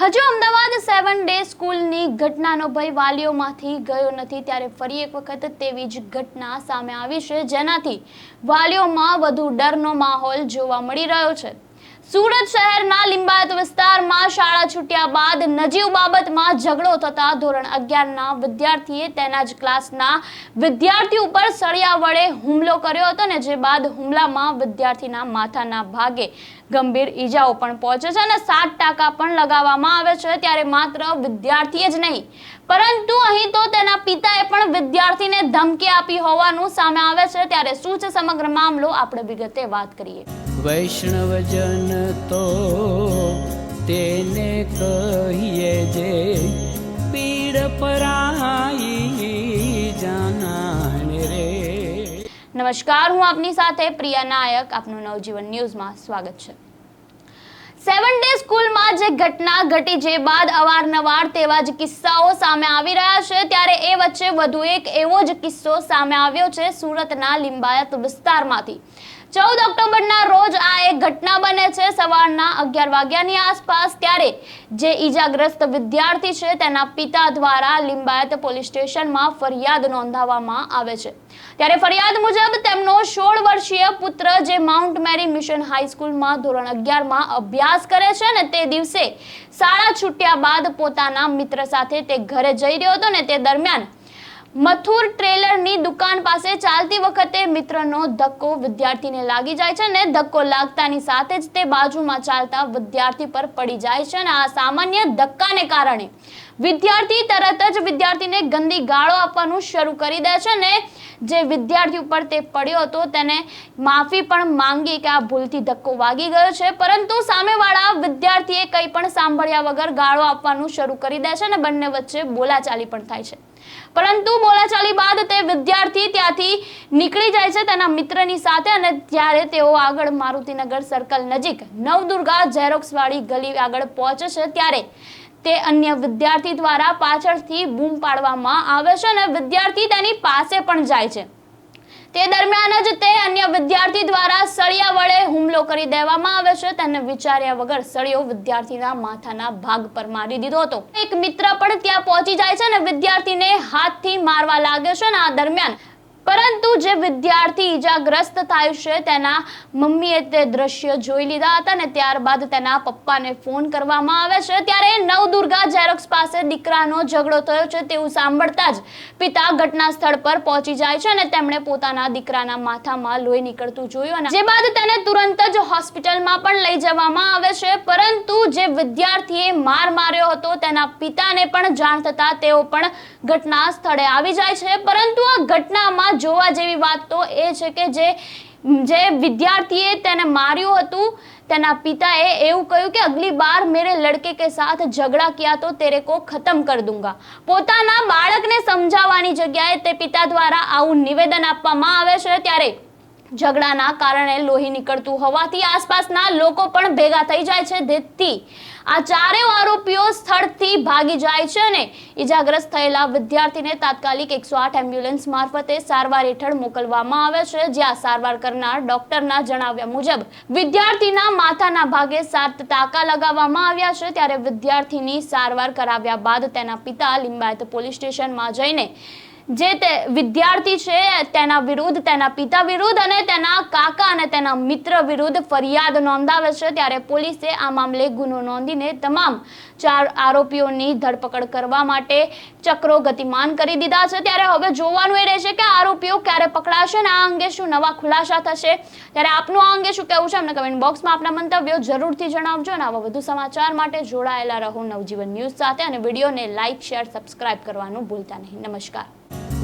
હજુ Ahmedabad seven day સ્કૂલની ઘટનાનો ભય વાલીઓમાંથી ગયો નથી. ત્યારે ફરી એક વખત તેવી જ ઘટના સામે આવી છે. જેનાથી વાલીઓમાં વધુ ડરનો માહોલ જોવા મળી રહ્યો છે. સુરત શહેરના લિંબાયત વિસ્તારમાં શાળા છૂટ્યા બાદ નજીવ બાબતમાં ઝઘડો થતા ધોરણ અગિયારના વિદ્યાર્થીએ તેના જ ક્લાસના વિદ્યાર્થી ઉપર સળિયા વડે હુમલો કર્યો હતો ને જે બાદ હુમલામાં વિદ્યાર્થીના માથાના ભાગે ગંભીર ઈજાઓ પણ પહોંચે છે અને સાત ટાંકા પણ લગાવવામાં આવે છે, ત્યારે માત્ર વિદ્યાર્થીએ જ નહીં. પરંતુ અહીં તો ધમકી આપી હોવાનું સામે આવે છે ત્યારે શું છે સમગ્ર મામલો? આપણે વિગતે વાત કરીએ. વૈષ્ણવજન તો તેને કહીએ જે પીડ પરાઈ જાનાને રે. નમસ્કાર હું આપની સાથે પ્રિયા નાયક. આપનું નવજીવન ન્યૂઝમાં સ્વાગત છે. સેવન ડે સ્કૂલમાં જે ઘટના ઘટી જે બાદ અવારનવાર તેવા જ કિસ્સાઓ સામે આવી રહ્યા છે. ત્યારે એ વચ્ચે વધુ એક એવો જ કિસ્સો સામે આવ્યો છે સુરતના લિંબાયત વિસ્તારમાંથી. ચૌદ ઓક્ટોબરના રોજ આ એક ઘટના બને છે સવારના અગિયાર વાગ્યાની આસપાસ. ત્યારે જે ઈજાગ્રસ્ત વિદ્યાર્થી છે તેના પિતા દ્વારા લિંબાયત પોલીસ સ્ટેશનમાં ફરિયાદ નોંધાવવામાં આવે છે. ત્યારે ફરિયાદ મુજબ તેમનો સોળ વર્ષીય પુત્ર જે માઉન્ટ મેરી મિશન હાઈસ્કૂલમાં ધોરણ અગિયારમાં અભ્યાસ કરે છે ને તે દિવસે શાળા છૂટ્યા બાદ પોતાના મિત્ર સાથે તે ઘરે જઈ રહ્યો હતો ને તે દરમિયાન મથુર ટ્રેલરની દુકાન પાસે ચાલતી વખતે મિત્રનો ધક્કો વિદ્યાર્થીને લાગી જાય છે ને ધક્કો લાગતાની સાથે જ તે બાજુમાં ચાલતા વિદ્યાર્થી પર પડી જાય છે અને આ સામાન્ય ધક્કાને કારણે વિદ્યાર્થી તરત જ વિદ્યાર્થીને ગંદી ગાળો આપવાનું શરૂ કરી દે છે ને જે વિદ્યાર્થી ઉપર તે પડ્યો હતો તેને માફી પણ માંગી કે આ ભૂલથી ધક્કો વાગી ગયો છે. પરંતુ સામેવાળા વિદ્યાર્થીએ કંઈ પણ સાંભળ્યા વગર ગાળો આપવાનું શરૂ કરી દે છે અને બંને વચ્ચે બોલાચાલી પણ થાય છે. પરંતુ બોલાચાલી બાદ તે વિદ્યાર્થી ત્યાંથી નીકળી જાય છે તેના મિત્રની સાથે અને જ્યારે તેઓ આગળ મારુતિનગર સર્કલ નજીક નવદુર્ગા ઝેરોક્સવાળી ગલી આગળ પહોંચે છે. ત્યારે તે અન્ય વિદ્યાર્થી દ્વારા પાછળથી બૂમ પાડવામાં આવે છે અને વિદ્યાર્થી તેની પાસે પણ જાય છે. તે દરમિયાન જ તે અન્ય વિદ્યાર્થી દ્વારા સળિયા વડે હુમલો કરી દેવામાં આવે છે. તેને વિચાર્યા વગર સળિયો વિદ્યાર્થીના માથાના ભાગ પર મારી દીધો હતો. એક મિત્ર પણ ત્યાં પહોંચી જાય છે અને વિદ્યાર્થીને હાથથી મારવા લાગે છે અને આ દરમિયાન પરંતુ જે વિદ્યાર્થી ઈજાગ્રસ્ત થાય છે, તેના મમ્મીએ તે દ્રશ્ય જોઈ લીધા હતા ને ત્યારબાદ તેના પપ્પાને ફોન કરવામાં આવે છે. ત્યારે નવદુર્ગા ઝેરોક્સ પાસે દીકરાનો ઝઘડો થયો છે તેવું સાંભળતા જ પિતા ઘટના સ્થળ પર પહોંચી જાય છે અને તેમણે પોતાના દીકરાના માથામાં લોહી નીકળતું જોયું અને જે બાદ તેને તુરંત જ હોસ્પિટલમાં પણ લઈ જવામાં આવે છે. પરંતુ જે વિદ્યાર્થીએ માર માર્યો હતો તેના પિતાને પણ જાણ થતા તેઓ પણ ઘટના સ્થળે આવી જાય છે. પરંતુ આ ઘટનામાં જોવા જેવી વાત તો એ છે કે જે જે વિદ્યાર્થીએ તેને માર્યું હતું, તેના પિતાએ એવું કહ્યું કે અગલી બાર મેરે લડકે કે સાથ ઝઘડા કિયા તો તેરે કો ખતમ કર દૂંગા. પોતાના બાળકને સમજાવવાની જગ્યાએ તે પિતા દ્વારા આવું નિવેદન આપવામાં આવે છે ત્યારે ઝઘડાના કારણે લોહી નીકળતું હોવાથી આસપાસના લોકો પણ ભેગા થઈ જાય છે જેથી આ ચારેય આરોપીઓ સ્થળથી ભાગી જાય છે અને ઈજાગ્રસ્ત થયેલા વિદ્યાર્થીને તાત્કાલિક એકસો આઠ એમ્બ્યુલન્સ મારફતે સારવાર હેઠળ મોકલવામાં આવે છે, જ્યાં સારવાર કરનાર ડોક્ટરના જણાવ્યા મુજબ વિદ્યાર્થીના માથાના ભાગે સાત ટાંકા લગાવવામાં આવ્યા છે. ત્યારે વિદ્યાર્થીની સારવાર કરાવ્યા બાદ તેના પિતા લિંબાયત પોલીસ સ્ટેશનમાં જઈને જે તે વિદ્યાર્થી છે, તેના વિરુદ્ધ, તેના પિતા વિરુદ્ધ અને તેના કાકા અને તેના મિત્ર વિરુદ્ધ ફરિયાદ નોંધાવે છે. ત્યારે પોલીસે આ મામલે ગુનો નોંધીને તમામ ચાર આરોપીઓની ધરપકડ કરવા માટે ચક્રો ગતિમાન કરી દીધા છે. ત્યારે હવે જોવાનું એ રહેશે કે આરોપીઓ ક્યારે પકડાશે અને આ અંગે શું નવા ખુલાસા થશે. ત્યારે આપનું આ અંગે શું કહેવું છે? અમને કમેન્ટ બોક્સમાં આપના મંતવ્યો જરૂરથી જણાવજો અને આવા વધુ સમાચાર માટે જોડાયેલા રહો નવજીવન ન્યૂઝ સાથે. અને વિડીયોને લાઇક શેર સબસ્ક્રાઇબ કરવાનું ભૂલતા નહીં. નમસ્કાર.